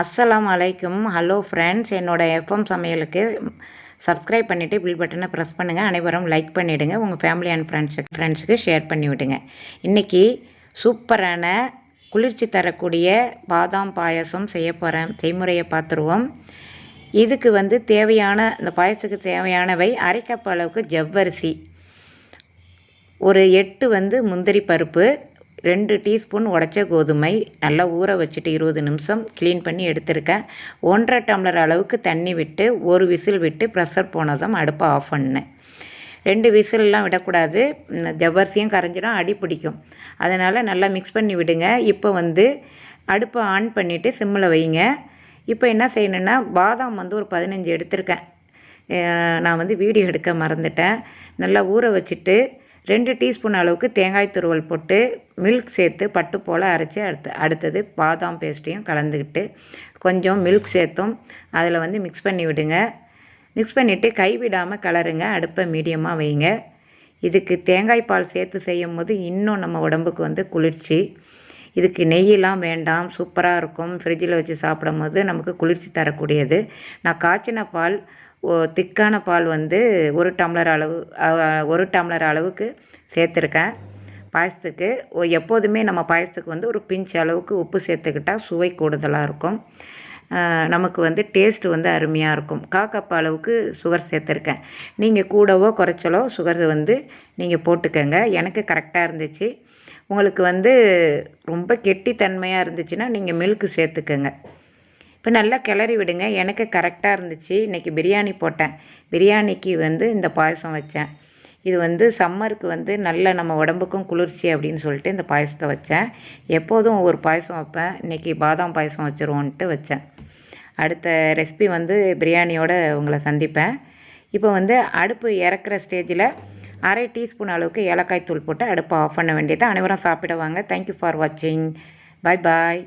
அஸ்ஸலாம் அலைக்கும். Hello friends என்னோடய எஃப்எம் சமையலுக்கு சப்ஸ்கிரைப் பண்ணிவிட்டு பில் பட்டனை ப்ரெஸ் பண்ணுங்கள் அனைவரும் லைக் பண்ணிவிடுங்க உங்கள் ஃபேமிலி அண்ட் ஃப்ரெண்ட்ஸுக்கு ஃப்ரெண்ட்ஸுக்கு ஷேர் பண்ணி விடுங்க. இன்றைக்கி சூப்பரான குளிர்ச்சி தரக்கூடிய பாதாம் பாயசம் செய்ய போகிறேன் செய்முறையை பார்த்துருவோம். இதுக்கு வந்து தேவையான இந்த பாயசத்துக்கு தேவையானவை அரை அளவுக்கு ஜவ்வரிசி ஒரு எட்டு வந்து முந்திரி பருப்பு ரெண்டு டீஸ்பூன் உடச்ச கோதுமை நல்லா ஊற வச்சுட்டு இருபது நிமிஷம் க்ளீன் பண்ணி எடுத்திருக்கேன். ஒன்றரை டம்ளர் அளவுக்கு தண்ணி விட்டு ஒரு விசில் விட்டு ப்ரெஷர் போனதும் அடுப்பை ஆஃப் பண்ணேன் ரெண்டு விசிலெலாம் விடக்கூடாது. ஜவ்வரிசியும் கரைஞ்சிடும் அடி பிடிக்கும். அதனால் நல்லா மிக்ஸ் பண்ணி விடுங்க. இப்போ வந்து அடுப்பை ஆன் பண்ணிவிட்டு சிம்மில் வைங்க. இப்போ என்ன செய்யணுன்னா பாதாம் வந்து ஒரு பதினஞ்சு எடுத்திருக்கேன். நான் வந்து வீடியோ எடுக்க மறந்துட்டேன். நல்லா ஊற வச்சுட்டு ரெண்டு டீஸ்பூன் அளவுக்கு தேங்காய் துருவல் போட்டு மில்க் சேர்த்து பட்டு போல் அரைச்சி அடுத்து அடுத்தது பாதாம் பேஸ்ட்டையும் கலந்துக்கிட்டு கொஞ்சம் மில்க் சேர்த்தும் அதில் வந்து மிக்ஸ் பண்ணி விடுங்க. மிக்ஸ் பண்ணிவிட்டு கைவிடாமல் கலருங்க அடுப்பை மீடியமாக வைங்க. இதுக்கு தேங்காய் பால் சேர்த்து செய்யும் போது இன்னும் நம்ம உடம்புக்கு வந்து குளிர்ச்சி. இதுக்கு நெய்யெல்லாம் வேண்டாம் சூப்பராக இருக்கும். ஃப்ரிட்ஜில் வச்சு சாப்பிடும் போது நமக்கு குளிர்ச்சி தரக்கூடியது. நான் காய்ச்சின பால் திக்கான பால் வந்து ஒரு டம்ளர் அளவு ஒரு டம்ளர் அளவுக்கு சேர்த்துருக்கேன். பாயசத்துக்கு எப்போதுமே நம்ம பாயசத்துக்கு வந்து ஒரு பிஞ்ச் அளவுக்கு உப்பு சேர்த்துக்கிட்டால் சுவை கூடுதலாக இருக்கும். நமக்கு வந்து டேஸ்ட் வந்து அருமையாக இருக்கும். காக்கப் அளவுக்கு சுகர் சேர்த்துருக்கேன். நீங்கள் கூடவோ குறைச்சலோ சுகர் வந்து நீங்கள் போட்டுக்கோங்க. எனக்கு கரெக்டாக இருந்துச்சு. உங்களுக்கு வந்து ரொம்ப கெட்டித்தன்மையாக இருந்துச்சுன்னா நீங்கள் மில்க்கு சேர்த்துக்கோங்க. இப்போ நல்லா கிளறி விடுங்க. எனக்கு கரெக்டாக இருந்துச்சு. இன்றைக்கி பிரியாணி போட்டேன். பிரியாணிக்கு வந்து இந்த பாயசம் வச்சேன். இது வந்து சம்மருக்கு வந்து நல்ல நம்ம உடம்புக்கும் குளிர்ச்சி அப்படின்னு சொல்லிட்டு இந்த பாயசத்தை வச்சேன். எப்போதும் ஒவ்வொரு பாயசம் வைப்பேன். இன்றைக்கி பாதாம் பாயசம் வச்சுருவோன்ட்டு வச்சேன். அடுத்த ரெசிபி வந்து பிரியாணியோடு உங்களை சந்திப்பேன். இப்போ வந்து அடுப்பு இறக்குற ஸ்டேஜில் அரை டீஸ்பூன் அளவுக்கு ஏலக்காய் தூள் போட்டு அடுப்பை ஆஃப் பண்ண வேண்டியது அனைவரும் சாப்பிடுவாங்க தேங்க்யூ ஃபார் வாட்சிங் பாய் பாய்